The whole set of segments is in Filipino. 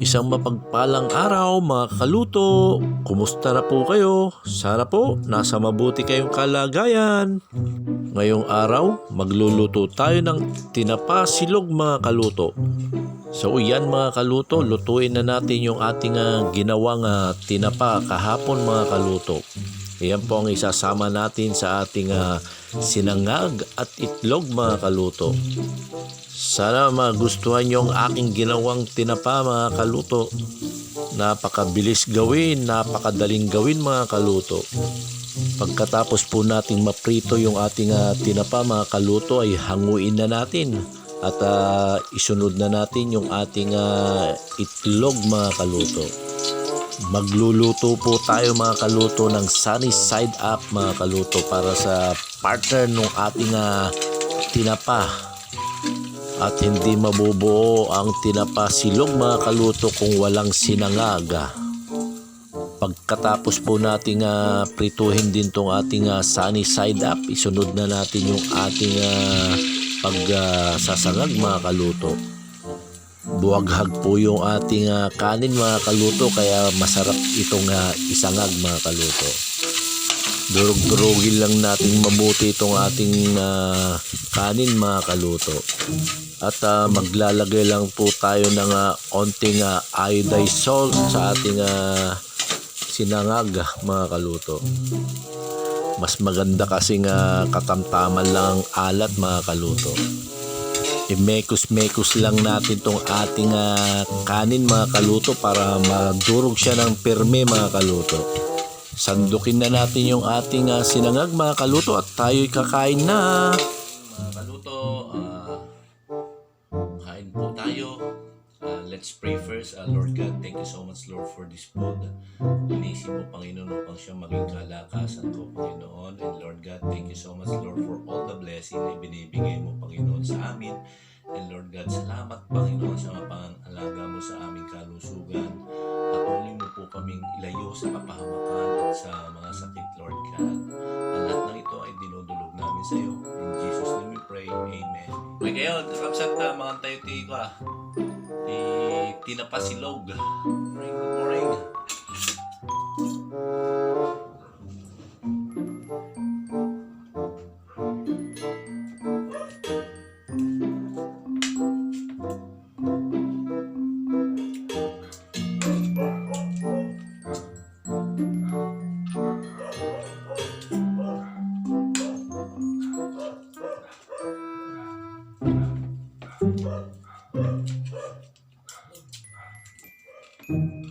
Isang mapagpalang araw mga kaluto. Kumusta na po kayo? Sana po nasa mabuti kayong kalagayan. Ngayong araw, magluluto tayo ng tinapa silog mga kaluto. So yan mga kaluto, lutuin na natin yung ating ah, ginawang ah, tinapa kahapon mga kaluto. Yan po ang isasama natin sa ating ah, sinangag at itlog mga kaluto. Sana magustuhan nyo ang aking ginawang tinapa mga kaluto. Napakabilis gawin, napakadaling gawin mga kaluto. Pagkatapos po nating maprito yung ating ah, tinapa mga kaluto ay hanguin na natin at ah, isunod na natin yung ating ah, itlog mga kaluto. Magluluto po tayo mga kaluto ng sunny side up mga kaluto para sa partner ng ating ah, tinapa at hindi mabubuo ang tinapa silog mga kaluto kung walang sinangaga. Pagkatapos po nating ah, prituhin din tong ating ah, sunny side up, isunod na natin yung ating uh, pagsasangag mga kaluto. Buwaghag po yung ating ah, kanin mga kaluto kaya masarap itong ah, isangag mga kaluto. Durug-durugin lang nating mabuti itong ating ah, kanin mga kaluto. At ah, maglalagay lang po tayo ng ah, onting ah, iodized salt sa ating ah, sinangag mga kaluto. Mas maganda kasi nga katamtaman lang ang alat mga kaluto. I-mekos-mekos lang natin tong ating ah, kanin mga kaluto para madurog siya ng pirme mga kaluto. Sandukin na natin yung ating ah, sinangag mga kaluto at tayo'y kakain na. Pray first. Ah, Lord God, thank you so much, Lord, for this food. Inisip mo, Panginoon, upang siya maging kalakasan ko, Panginoon. And Lord God, thank you so much, Lord, for all the blessing na binibigay mo, Panginoon, sa amin. And Lord God, salamat, Panginoon, sa mga pangalaga mo sa aming kalusugan. Patuloy mo po kaming ilayo sa kapahamakan at sa mga sakit, Lord God. Ang lahat ng ito ay dinudulog namin sa iyo. In Jesus' name we pray. Amen. May kayo, kapsat na mga tayo ti ko ah. Ti tinapasilog. Morning, good Mm-hmm.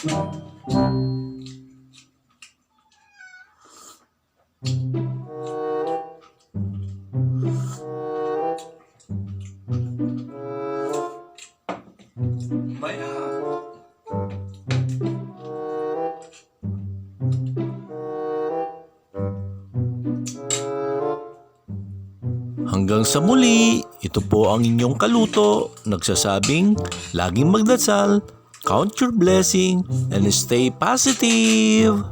Hanggang sa muli, ito po ang inyong kaluto, nagsasabing laging magdasal, count your blessing, and stay positive.